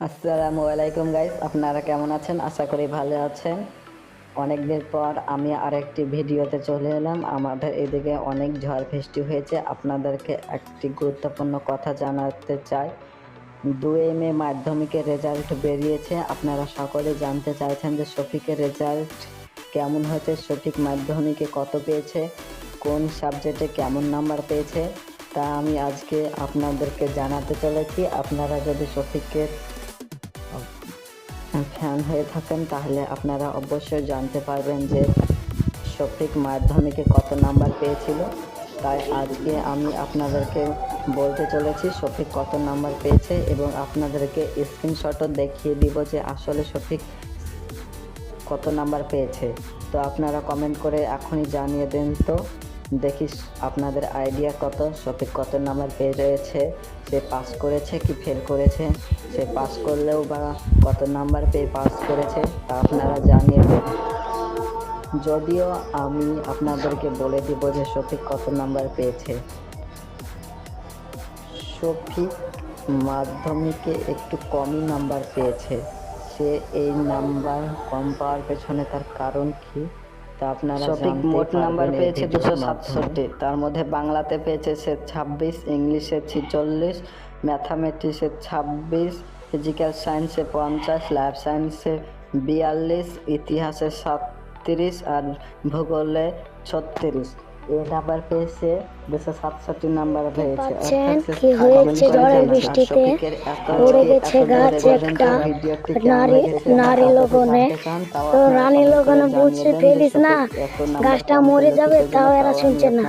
আসসালামু আলাইকুম গাইস আপনারা কেমন আছেন? আশা করি ভালো আছেন। অনেক দিন পর আমি আরেকটি ভিডিওতে চলে এলাম। আমাদের এদিকে অনেক ঝড় বৃষ্টি হয়েছে। আপনাদেরকে একটি গুরুত্বপূর্ণ কথা জানাতে চাই। দুই মে মাধ্যমিকের রেজাল্ট বেরিয়েছে। আপনারা সকলে জানতে চাইছেন যে শফিকের রেজাল্ট কেমন হয়েছে শফিক মাধ্যমিকে কত পেয়েছে, কোন সাবজেক্টে কেমন নাম্বার পেয়েছে। তা আমি আজকে আপনাদেরকে জানাতে চলেছি। আপনারা যদি শফিকের ফ্যান হয়ে থাকেন, তাহলে আপনারা অবশ্যই জানতে পারবেন যে শফিক মাধ্যমিকে কত নাম্বার পেয়েছিল। তাই আজকে আমি আপনাদেরকে বলতে চলেছি শফিক কত নাম্বার পেয়েছে এবং আপনাদেরকে স্ক্রিনশটও দেখিয়ে দিব যে আসলে শফিক কত নাম্বার পেয়েছে। তো আপনারা কমেন্ট করে এখনই জানিয়ে দেন তো। দেখি আপনাদের আইডিয়া কত? শফিক কত নাম্বার পেয়ে রয়েছে সে পাস করেছে কি ফেল করেছে? সে পাস করলেও বা কত নাম্বার পেয়ে পাস করেছে তা আপনারা জানিয়ে দেন। যদিও আমি আপনাদেরকে বলে দিব যে শফিক কত নাম্বার পেয়েছে। শফিক মাধ্যমিকে একটু কমই নাম্বার পেয়েছে। সে এই নাম্বার কম পাওয়ার পেছনে তার কারণ কি? তা আপনারা সঠিক মোট নাম্বার পেয়েছে দুশো সাতষট্টি। তার মধ্যে বাংলাতে পেয়েছে সে ছাব্বিশ ইংলিশে ছিচল্লিশ ম্যাথামেটিক্সে ছাব্বিশ ফিজিক্যাল সায়েন্সে পঞ্চাশ লাইফ সায়েন্সে বিয়াল্লিশ ইতিহাসে সাতত্রিশ আর ভূগোলে ছত্রিশ। নাম্বার পেয়েছে দুশো সাতষট্টি নাম্বার পেয়েছে কি হয়েছে? ঝড়ের বৃষ্টিতে উড়ে গেছে গাছ একটা। নারী নারী লগনে তো রানী লগনে বুঝতে ফেলিস না। গাছটা মরে যাবে তাও এরা শুনছে না।